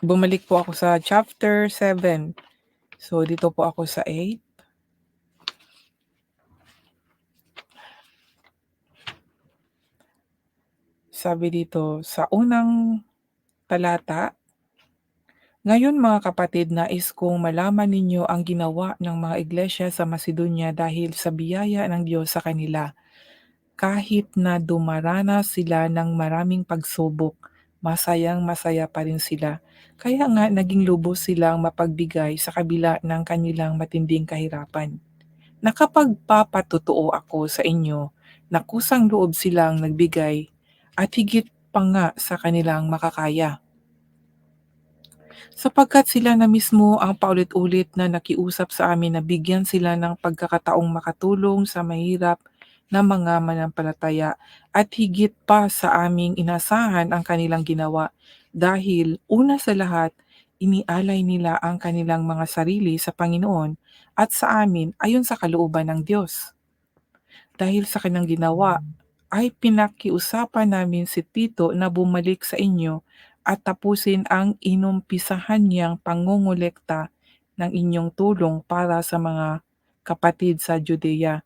bumalik po ako sa chapter 7. So, dito po ako sa 8. Sabi dito, sa unang talata, Ngayon mga kapatid, nais kong malaman ninyo ang ginawa ng mga iglesia sa Macedonia dahil sa biyaya ng Diyos sa kanila. Kahit na dumaranas sila ng maraming pagsubok, masayang masaya pa rin sila. Kaya nga naging lubos silang mapagbigay sa kabila ng kanilang matinding kahirapan. Nakapagpapatotoo ako sa inyo na kusang loob silang nagbigay at higit pa nga sa kanilang makakaya. Sapagkat sila na mismo ang paulit-ulit na nakiusap sa amin na bigyan sila ng pagkakataong makatulong sa mahirap na mga manampalataya at higit pa sa aming inasahan ang kanilang ginawa dahil una sa lahat, inialay nila ang kanilang mga sarili sa Panginoon at sa amin ayon sa kalooban ng Diyos. Dahil sa kanyang ginawa, ay pinakiusapan namin si Tito na bumalik sa inyo at tapusin ang inumpisahan niyang pangungulekta ng inyong tulong para sa mga kapatid sa Judea.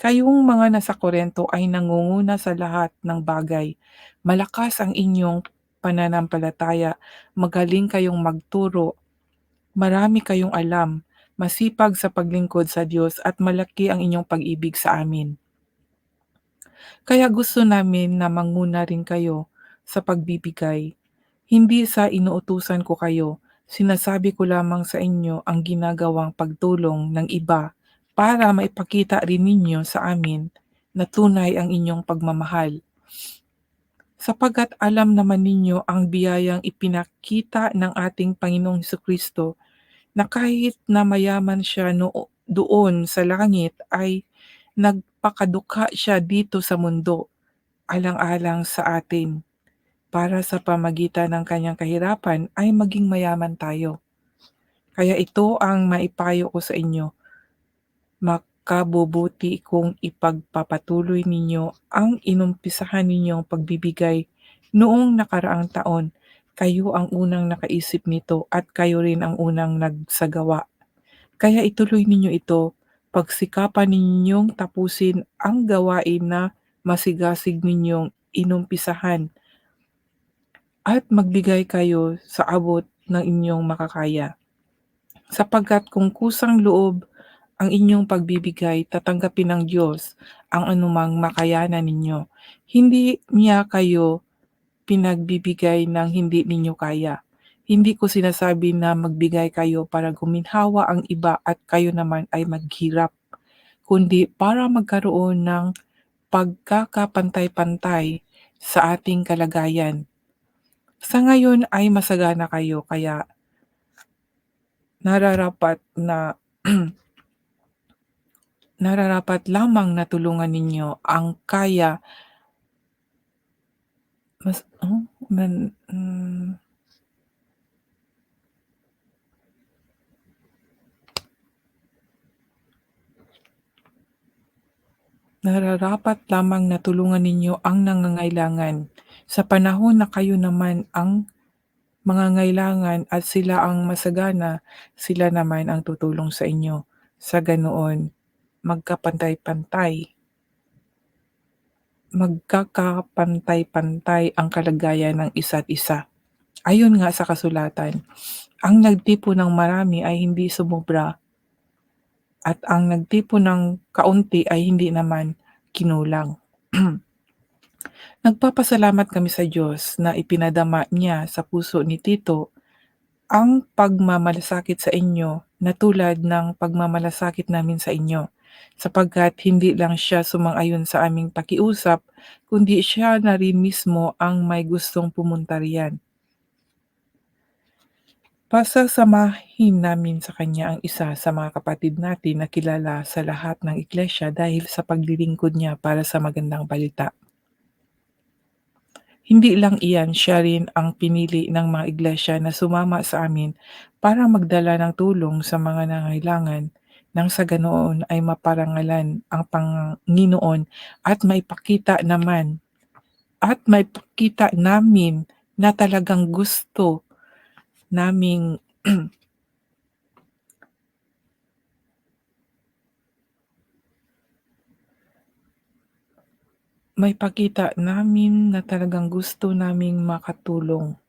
Kayong mga nasa Korento ay nangunguna sa lahat ng bagay. Malakas ang inyong pananampalataya, magaling kayong magturo, marami kayong alam, masipag sa paglingkod sa Diyos at malaki ang inyong pag-ibig sa amin. Kaya gusto namin na manguna rin kayo sa pagbibigay. Hindi sa inuutusan ko kayo, sinasabi ko lamang sa inyo ang ginagawang pagtulong ng iba para maipakita rin ninyo sa amin na tunay ang inyong pagmamahal. Sapagat alam naman ninyo ang biyayang ipinakita ng ating Panginoong Kristo na kahit na mayaman siya no, doon sa langit ay nagpakadukha siya dito sa mundo alang-alang sa atin para sa pamagitan ng kanyang kahirapan ay maging mayaman tayo. Kaya ito ang maipayo ko sa inyo. Makabubuti kung ipagpapatuloy ninyo ang inumpisahan ninyong pagbibigay noong nakaraang taon. Kayo ang unang nakaisip nito at kayo rin ang unang nagsagawa. Kaya ituloy ninyo ito, pagsikapan ninyong tapusin ang gawain na masigasig ninyong inumpisahan at magbigay kayo sa abot ng inyong makakaya. Sapagkat kung kusang loob ang inyong pagbibigay, tatanggapin ng Diyos ang anumang makayanan ninyo. Hindi niya kayo pinagbibigay ng hindi ninyo kaya. Hindi ko sinasabi na magbigay kayo para guminhawa ang iba at kayo naman ay maghirap, kundi para magkaroon ng pagkakapantay-pantay sa ating kalagayan sa ngayon ay masagana kayo kaya nararapat na nararapat lamang na tulungan ninyo ang kaya. Mas oh, man, mm, nararapat lamang na tulungan ninyo ang nangangailangan. Sa panahon na kayo naman ang mangangailangan at sila ang masagana, sila naman ang tutulong sa inyo. Sa ganoon, magkapantay-pantay. Magkakapantay-pantay ang kalagayan ng isa't isa. Ayon nga sa kasulatan, ang nagtipo ng marami ay hindi sumobra at ang nagtipo ng kaunti ay hindi naman kinulang. Nagpapasalamat kami sa Diyos na ipinadama niya sa puso ni Tito ang pagmamalasakit sa inyo na tulad ng pagmamalasakit namin sa inyo sapagkat hindi lang siya sumang-ayon sa aming pakiusap kundi siya na rin mismo ang may gustong pumunta riyan. Pasasamahin namin sa kanya ang isa sa mga kapatid natin na kilala sa lahat ng iglesia dahil sa paglilingkod niya para sa magandang balita. Hindi lang iyan, siya rin ang pinili ng mga iglesia na sumama sa amin para magdala ng tulong sa mga nangailangan nang sa ganoon ay maparangalan ang Panginoon at maipakita naman at maipakita namin na talagang gusto naming maipakita namin na talagang gusto naming makatulong.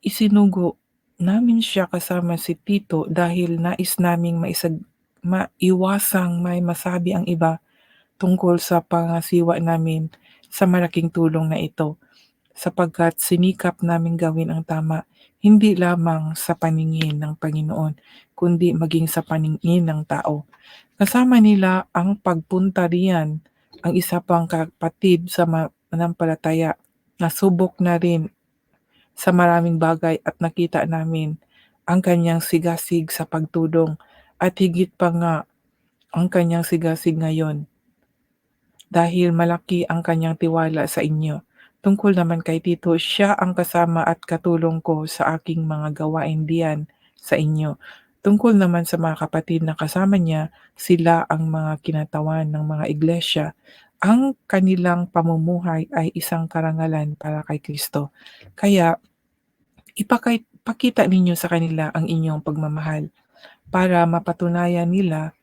Isinugo namin siya kasama si tito dahil nais naming maisag maiwasang may masabi ang iba tungkol sa pangasiwa namin sa malaking tulong na ito, sapagkat sinikap naming gawin ang tama, hindi lamang sa paningin ng Panginoon, kundi maging sa paningin ng tao. Kasama nila ang pagpunta riyan ang isa pang kapatid sa mananampalataya na subok na rin sa maraming bagay at nakita namin ang kanyang sigasig sa pagtulong at higit pa nga ang kanyang sigasig ngayon dahil malaki ang kanyang tiwala sa inyo. Tungkol naman kay Tito, siya ang kasama at katulong ko sa aking mga gawain diyan sa inyo. Tungkol naman sa mga kapatid na kasama niya, sila ang mga kinatawan ng mga iglesia. Ang kanilang pamumuhay ay isang karangalan para kay Kristo. Kaya ipakita ninyo sa kanila ang inyong pagmamahal para mapatunayan nila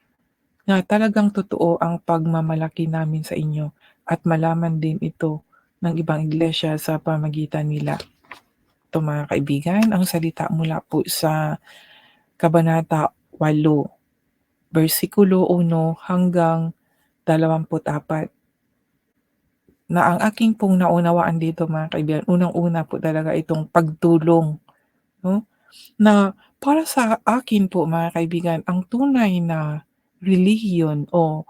na talagang totoo ang pagmamalaki namin sa inyo at malaman din ito ng ibang iglesia sa pamagitan nila. Ito mga kaibigan, ang salita mula po sa Kabanata 8, versikulo 1 hanggang 24 na ang aking pong naunawaan dito mga kaibigan, unang-una po talaga itong pagtulong. No? Na para sa akin po mga kaibigan, ang tunay na relihiyon o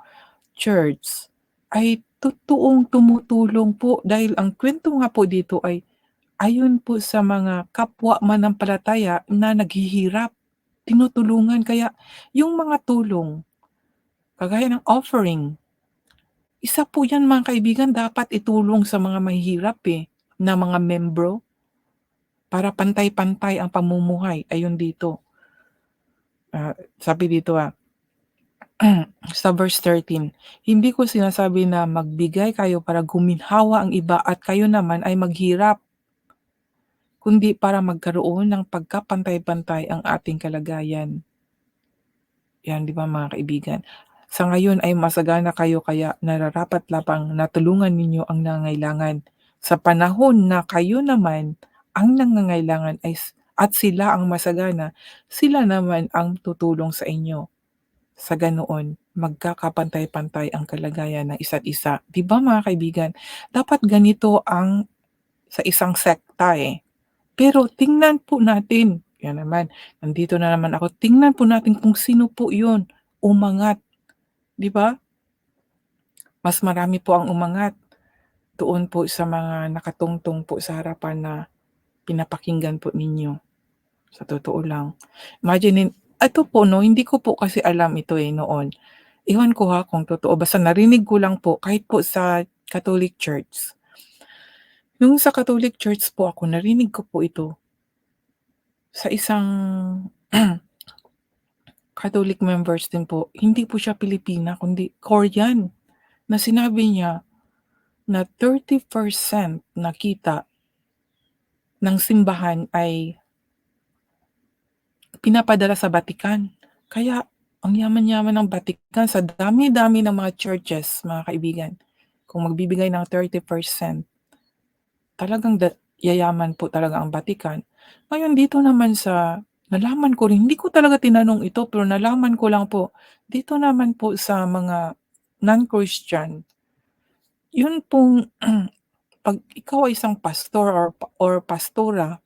church ay totoong tumutulong po dahil ang kwento nga po dito ay ayon po sa mga kapwa manampalataya na naghihirap, tinutulungan. Kaya yung mga tulong, kagaya ng offering, isa po yan mga kaibigan dapat itulong sa mga mahihirap eh, na mga membro para pantay-pantay ang pamumuhay ayon dito. Uh, sabi dito ah, sa verse 13, hindi ko sinasabi na magbigay kayo para guminhawa ang iba at kayo naman ay maghirap, kundi para magkaroon ng pagkapantay-pantay ang ating kalagayan. Yan, di ba mga kaibigan? Sa ngayon ay masagana kayo kaya nararapat lapang natulungan ninyo ang nangailangan. Sa panahon na kayo naman ang nangangailangan ay at sila ang masagana, sila naman ang tutulong sa inyo. Sa ganoon, magkakapantay-pantay ang kalagayan ng isa't isa. 'Di ba mga kaibigan? Dapat ganito ang sa isang sekta eh. Pero tingnan po natin, yan naman, nandito na naman ako, tingnan po natin kung sino po yun umangat. 'Di ba? Mas marami po ang umangat doon po sa mga nakatungtong po sa harapan na pinapakinggan po ninyo. Sa totoo lang. Imagine, ito po no, hindi ko po kasi alam ito eh noon. Iwan ko ha kung totoo. Basta narinig ko lang po kahit po sa Catholic Church. Yung sa Catholic Church po ako, narinig ko po ito sa isang Catholic members din po, hindi po siya Pilipina kundi Korean na sinabi niya na 30% na kita ng simbahan ay pinapadala sa Vatican. Kaya ang yaman-yaman ng Vatican sa dami-dami ng mga churches, mga kaibigan. Kung magbibigay ng 30%, talagang da- yayaman po talaga ang Vatican. Ngayon dito naman sa nalaman ko rin, hindi ko talaga tinanong ito pero nalaman ko lang po, dito naman po sa mga non-Christian, yun pong pag ikaw ay isang pastor or or pastora,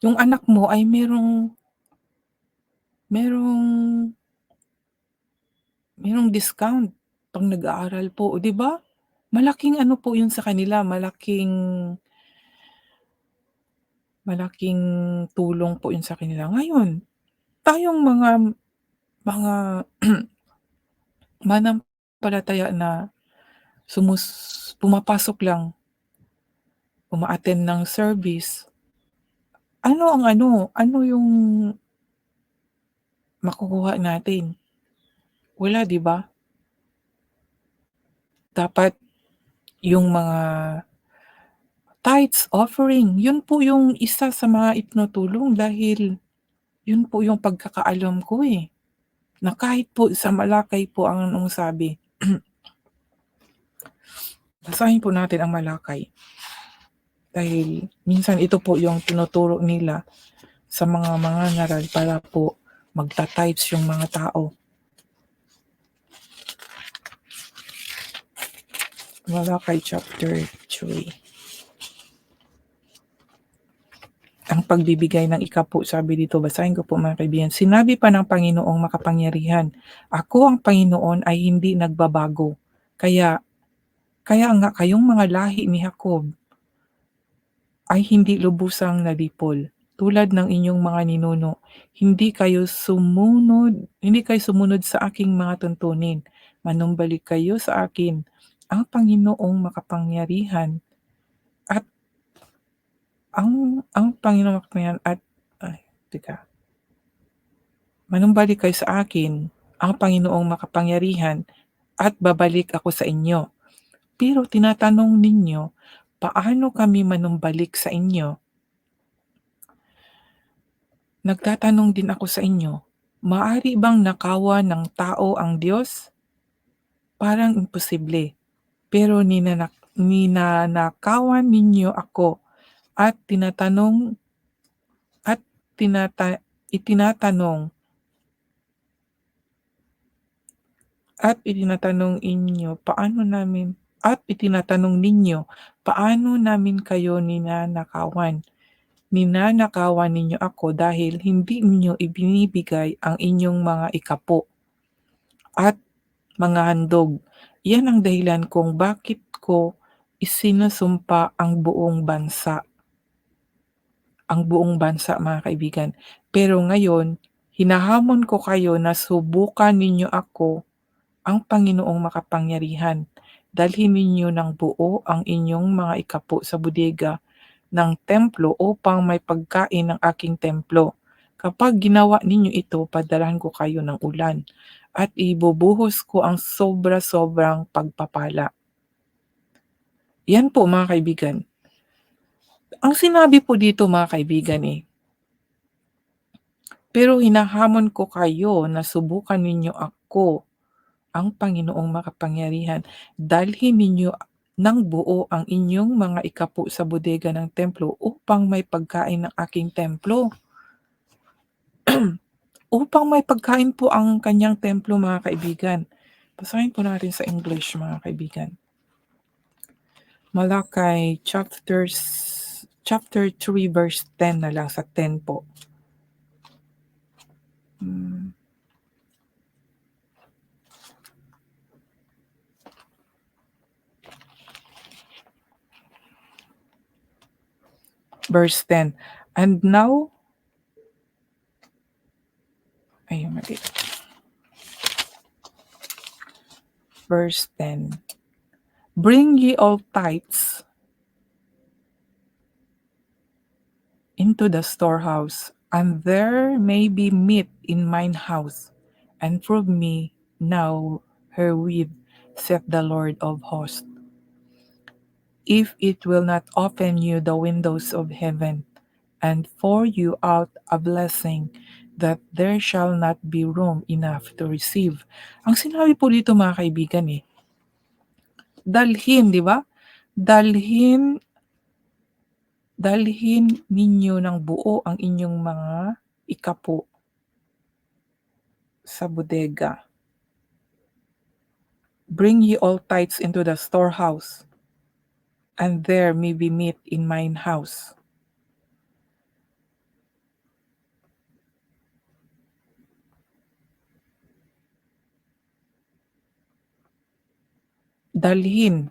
yung anak mo ay merong merong merong discount 'pag nag-aaral po, 'di ba? Malaking ano po yun sa kanila, malaking malaking tulong po yun sa kanila. Ngayon, tayong mga mga manampalataya na sumus pumapasok lang, uma-attend ng service, ano ang ano, ano yung makukuha natin? Wala, 'di ba? Dapat yung mga Tithes offering, yun po yung isa sa mga itinutulong dahil yun po yung pagkakaalam ko, eh, na kahit po sa Malakay po ang anong sabi. Basahin po natin ang Malakay. Dahil minsan ito po yung tinuturo nila sa mga mangangaral para po magta-tithes yung mga tao. Malakay chapter 3. Ang pagbibigay ng ikapu, sabi dito, basahin ko po mga kaibigan. Sinabi pa ng Panginoong makapangyarihan, Ako ang Panginoon ay hindi nagbabago. Kaya, kaya nga kayong mga lahi ni Jacob ay hindi lubusang nalipol. Tulad ng inyong mga ninuno, hindi kayo sumunod, hindi kayo sumunod sa aking mga tuntunin. Manumbalik kayo sa akin, ang Panginoong makapangyarihan at ang ang Panginoong makapangyarihan at ay, teka. Manumbalik kayo sa akin, ang Panginoong makapangyarihan at babalik ako sa inyo. Pero tinatanong ninyo, paano kami manumbalik sa inyo? Nagtatanong din ako sa inyo, maari bang nakawa ng tao ang Diyos? Parang imposible. Pero ninanak ninanakawan ninyo ako at tinatanong at tinata itinatanong at itinatanong inyo paano namin at itinatanong ninyo paano namin kayo ninanakawan ninanakawan ninyo ako dahil hindi ninyo ibinibigay ang inyong mga ikapo at mga handog. Yan ang dahilan kung bakit ko isinusumpa ang buong bansa. Ang buong bansa mga kaibigan. Pero ngayon, hinahamon ko kayo na subukan ninyo ako, ang Panginoong makapangyarihan. Dalhin ninyo ng buo ang inyong mga ikapo sa bodega ng templo upang may pagkain ng aking templo. Kapag ginawa ninyo ito, padalahan ko kayo ng ulan at ibubuhos ko ang sobra-sobrang pagpapala. Yan po mga kaibigan. Ang sinabi po dito mga kaibigan eh, pero hinahamon ko kayo na subukan ninyo ako, ang Panginoong makapangyarihan. Dalhin ninyo ng buo ang inyong mga ikapu sa bodega ng templo upang may pagkain ng aking templo. upang may pagkain po ang kanyang templo mga kaibigan. Basahin po natin sa English mga kaibigan. Malakay chapter chapter 3 verse 10 na lang sa 10 po. Hmm. Verse 10. And now, ayun, mali. Verse 10. Bring ye all tithes into the storehouse, and there may be meat in mine house, and prove me now herewith, saith the Lord of hosts if it will not open you the windows of heaven and pour you out a blessing that there shall not be room enough to receive. Ang sinabi po dito mga kaibigan eh, dalhin, di ba? Dalhin, dalhin ninyo ng buo ang inyong mga ikapo sa bodega. Bring ye all tithes into the storehouse and there may be meat in mine house. Dalhin.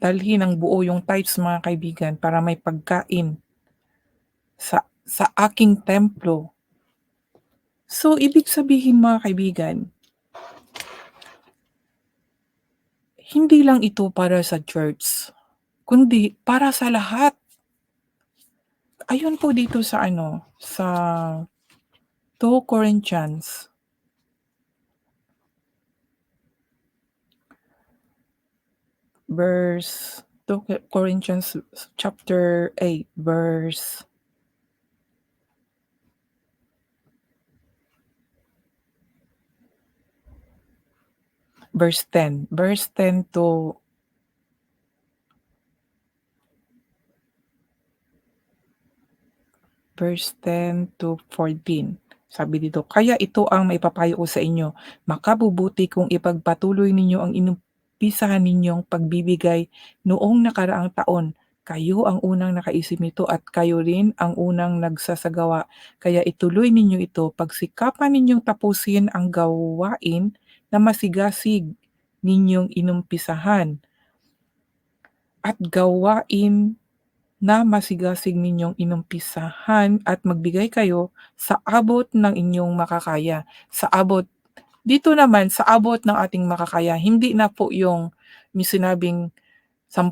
Dalhin ang buo yung types mga kaibigan para may pagkain sa sa aking templo. So ibig sabihin mga kaibigan, hindi lang ito para sa church, kundi para sa lahat. Ayun po dito sa ano, sa 2 Corinthians. verse 2 Corinthians chapter 8 verse verse 10. Verse 10 to verse 10 to 14. Sabi dito, "Kaya ito ang maipapayo ko sa inyo, makabubuti kung ipagpatuloy ninyo ang inumpisahan ninyong pagbibigay noong nakaraang taon. Kayo ang unang nakaisip nito at kayo rin ang unang nagsasagawa. Kaya ituloy ninyo ito, pagsikapan ninyong tapusin ang gawain na masigasig ninyong inumpisahan at gawain na masigasig ninyong inumpisahan at magbigay kayo sa abot ng inyong makakaya. Sa abot dito naman sa abot ng ating makakaya, hindi na po yung may sinabing 10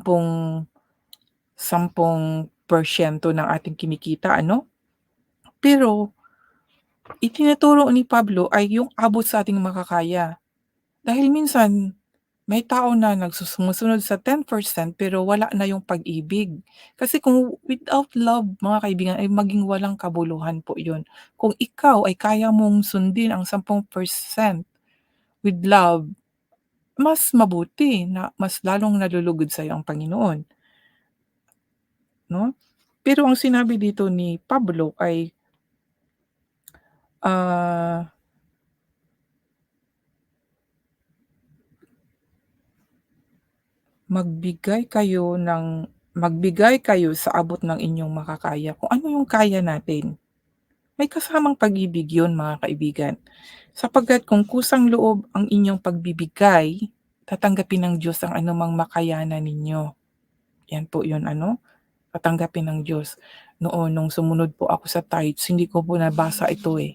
10% ng ating kinikita ano? Pero itinuturo ni Pablo ay yung abot sa ating makakaya. Dahil minsan may tao na nagsu sa 10% pero wala na yung pag-ibig. Kasi kung without love mga kaibigan ay maging walang kabuluhan po yun. Kung ikaw ay kaya mong sundin ang 10% with love, mas mabuti na mas lalong nalulugod sa'yo ang Panginoon. No? Pero ang sinabi dito ni Pablo ay ah Magbigay kayo ng magbigay kayo sa abot ng inyong makakaya, kung ano yung kaya natin. May kasamang pag-ibig yun mga kaibigan, sapagkat kung kusang-loob ang inyong pagbibigay, tatanggapin ng Diyos ang anumang makayanan ninyo. Yan po yun ano, tatanggapin ng Diyos. Noon nung sumunod po ako sa tithes, hindi ko po nabasa ito eh,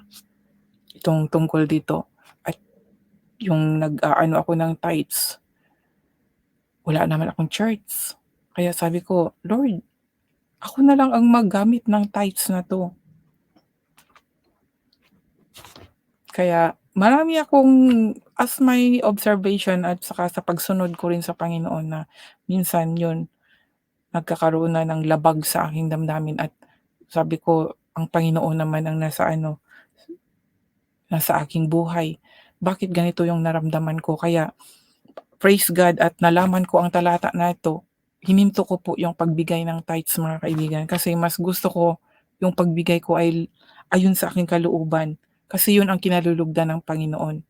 itong tungkol dito at yung nag-aano ako ng tithes wala naman akong church. Kaya sabi ko, Lord, ako na lang ang maggamit ng tithes na 'to. Kaya marami akong as my observation at saka sa pagsunod ko rin sa Panginoon na minsan 'yun, nagkakaroon na ng labag sa aking damdamin at sabi ko, ang Panginoon naman ang nasa ano, nasa aking buhay. Bakit ganito yung naramdaman ko? Kaya praise God at nalaman ko ang talata na ito, hininto ko po yung pagbigay ng tithes mga kaibigan kasi mas gusto ko yung pagbigay ko ay ayon sa aking kalooban kasi yun ang kinalulugdan ng Panginoon.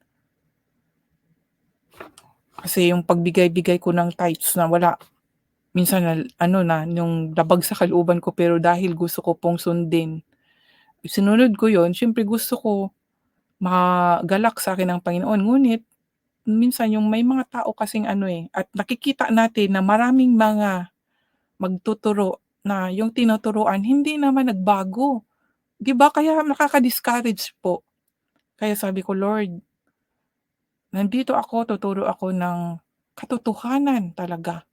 Kasi yung pagbigay-bigay ko ng tithes na wala minsan na, ano na yung labag sa kalooban ko pero dahil gusto ko pong sundin sinunod ko yon syempre gusto ko magalak sa akin ng Panginoon ngunit minsan yung may mga tao kasing ano, eh, at nakikita natin na maraming mga magtuturo na yung tinuturuan hindi naman nagbago. 'Di ba kaya nakaka-discourage po. Kaya sabi ko, "Lord, nandito ako, tuturo ako ng katotohanan talaga.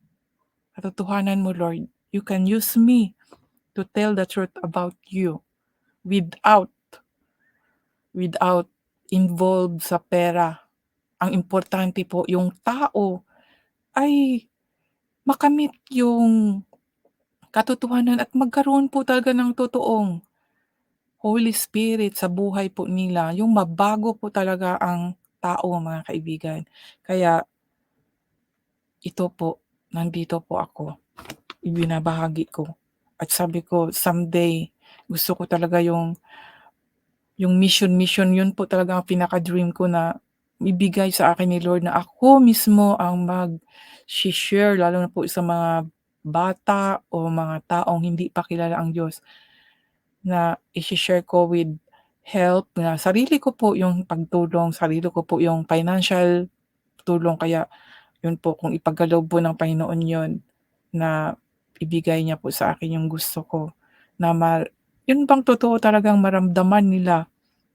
Katotohanan mo Lord. You can use me to tell the truth about you without without involved sa pera ang importante po yung tao ay makamit yung katotohanan at magkaroon po talaga ng totoong Holy Spirit sa buhay po nila, yung mabago po talaga ang tao mga kaibigan. Kaya ito po, nandito po ako, ibinabahagi ko. At sabi ko, someday, gusto ko talaga yung yung mission, mission, yun po talaga ang pinaka-dream ko na ibigay sa akin ni Lord na ako mismo ang mag-shi-share lalo na po sa mga bata o mga taong hindi pa kilala ang Diyos, na i-shi-share ko with help na sarili ko po yung pagtulong, sarili ko po yung financial tulong. Kaya yun po kung ipagkaloob po ng Panginoon yun na ibigay niya po sa akin yung gusto ko na ma yun bang totoo talagang maramdaman nila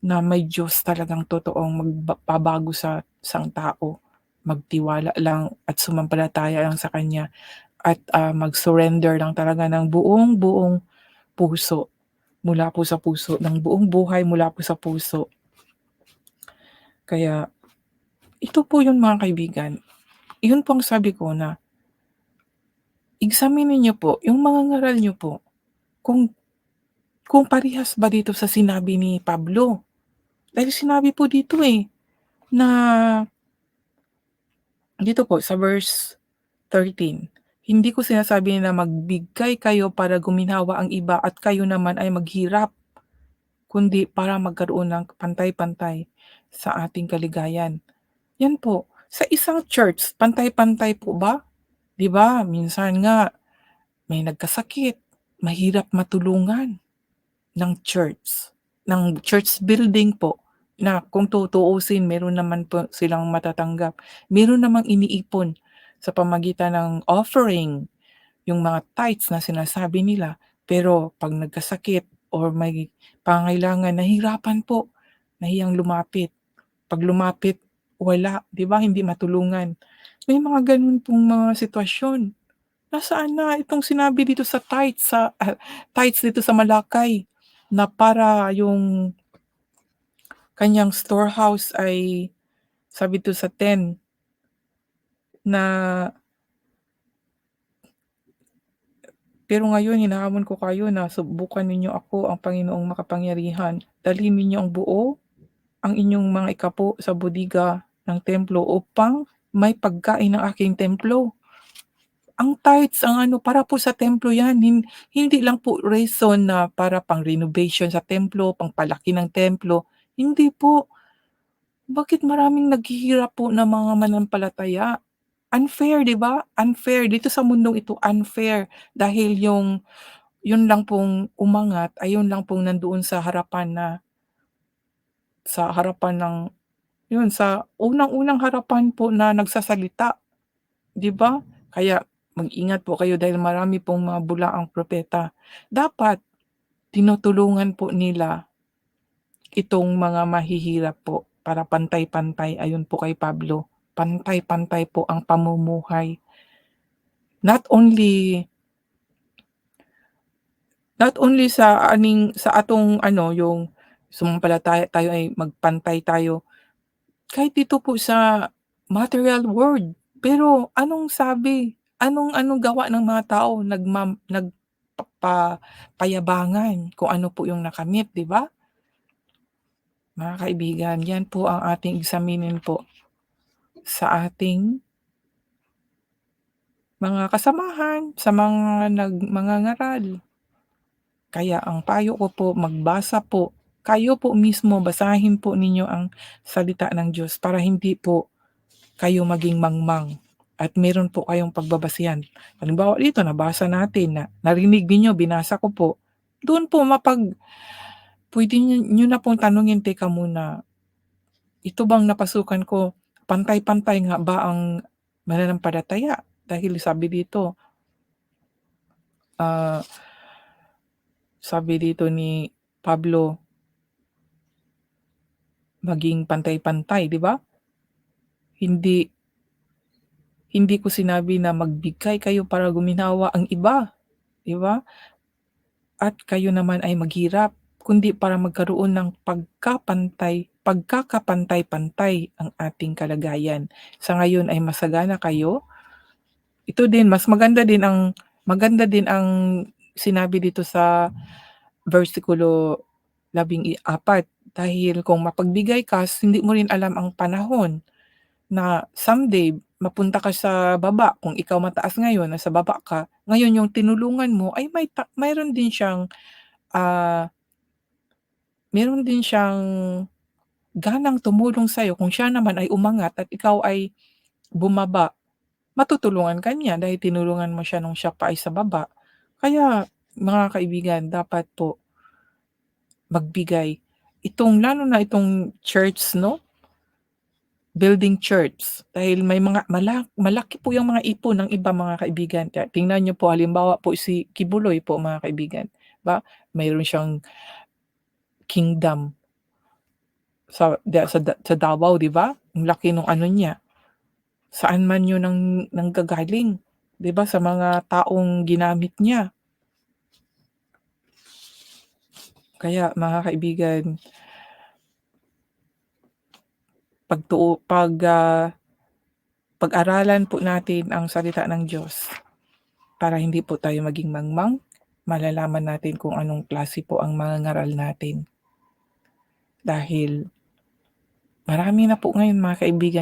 na may Diyos talagang totoong magpapabago sa isang tao, magtiwala lang at sumampalataya lang sa Kanya at, ah, mag-surrender lang talaga ng buong-buong puso, mula po sa puso, ng buong buhay mula po sa puso. Kaya ito po yun mga kaibigan, yun po ang sabi ko na examinin niyo po yung mga ngaral niyo po, kung kung parehas ba dito sa sinabi ni Pablo. Dahil sinabi po dito, eh, na dito po sa verse 13, "Hindi ko sinasabi na magbigay kayo para guminhawa ang iba at kayo naman ay maghirap, kundi para magkaroon ng pantay-pantay sa ating kaligayan." Yan po, sa isang church pantay-pantay po ba? 'Di ba minsan nga may nagkasakit, mahirap matulungan ng church, ng church building po na kung tutuusin meron naman po silang matatanggap. Meron namang iniipon sa pamagitan ng offering, yung mga tithes na sinasabi nila. Pero 'pag nagkasakit or may pangangailangan nahihirapan po, nahiyang lumapit. 'Pag lumapit wala, 'di ba, hindi matulungan. May mga gano'n pong mga sitwasyon. Nasaan na itong sinabi dito sa tithes sa ah, tithes dito sa Malakay na para yung kanyang storehouse ay sabi dito sa 10 na pero ngayon hinahamon ko kayo na subukan ninyo ako, ang Panginoong makapangyarihan. Dalhin ninyo ang buo, ang inyong mga ikapo sa bodega ng templo upang may pagkain ang aking templo. Ang tithes ang ano, para po sa templo yan, hin hindi lang po reason na para pang-renovation sa templo, pangpalaki ng templo, hindi po. Bakit maraming naghihirap po na mga mananampalataya? Unfair, 'di ba? Unfair dito sa mundong ito, unfair dahil yung yun lang pong umangat ay yun lang pong nandoon sa harapan na sa harapan ng yun sa unang-unang harapan po na nagsasalita, 'di ba? Kaya mag-ingat po kayo dahil marami pong mga bulaang propeta. Dapat tinutulungan po nila itong mga mahihirap po para pantay-pantay ayon po kay Pablo, pantay-pantay po ang pamumuhay. Not only not only sa aning sa atong ano, yung sumampalataya tayo ay magpantay tayo, kahit dito po sa material world. Pero anong sabi, anong anong gawa ng mga tao nagmam nagpapa payabangan kung ano po yung nakamit, 'di ba? Mga kaibigan, yan po ang ating examinin po sa ating mga kasamahan, sa mga nag mangangaral. Kaya ang payo ko po magbasa po, kayo po mismo basahin po ninyo ang salita ng Diyos para hindi po kayo maging mangmang at meron po kayong pagbabasihan. Halimbawa dito nabasa natin na narinig ninyo, binasa ko po, doon po mapag puwede niyo niyo na pong tanungin, "Teka muna, ito bang napasukan ko, pantay-pantay nga ba ang mananampalataya?" Dahil sabi dito ah sabi dito ni Pablo maging pantay-pantay, 'di ba? Hindi hindi ko sinabi na magbigay kayo para guminhawa ang iba, 'di ba? At kayo naman ay maghirap, kundi para magkaroon ng pagkapantay pagkakapantay-pantay ang ating kalagayan. Sa ngayon ay masagana kayo. Ito din mas maganda din ang maganda din ang sinabi dito sa versikulo 14 dahil kung mapagbigay ka hindi mo rin alam ang panahon na someday mapunta ka sa baba, kung ikaw mataas ngayon nasa baba ka, ngayon yung tinulungan mo ay may ta mayroon din siyang, ah meron din siyang ganang tumulong sa'yo kung siya naman ay umangat at ikaw ay bumaba, matutulungan ka niya dahil tinulungan mo siya nung siya pa ay sa baba. Kaya mga kaibigan dapat po magbigay. Itong lalo na itong church 'no, building church dahil may mga mala malaki po yung mga ipon ng iba mga kaibigan. Tingnan niyo po halimbawa po si Kibuloy po mga kaibigan, ba mayroon siyang kingdom. Sa sa sa Davao 'di ba? Ang laki nung ano niya. Saan man yun nang nanggagaling, 'di ba, sa mga taong ginamit niya. Kaya mga kaibigan pagtuu pag, ah, pag-aralan po natin ang salita ng Diyos. para hindi po tayo maging mangmang, malalaman natin kung anong klase po ang mga ngaral natin. Dahil marami na po ngayon mga kaibigan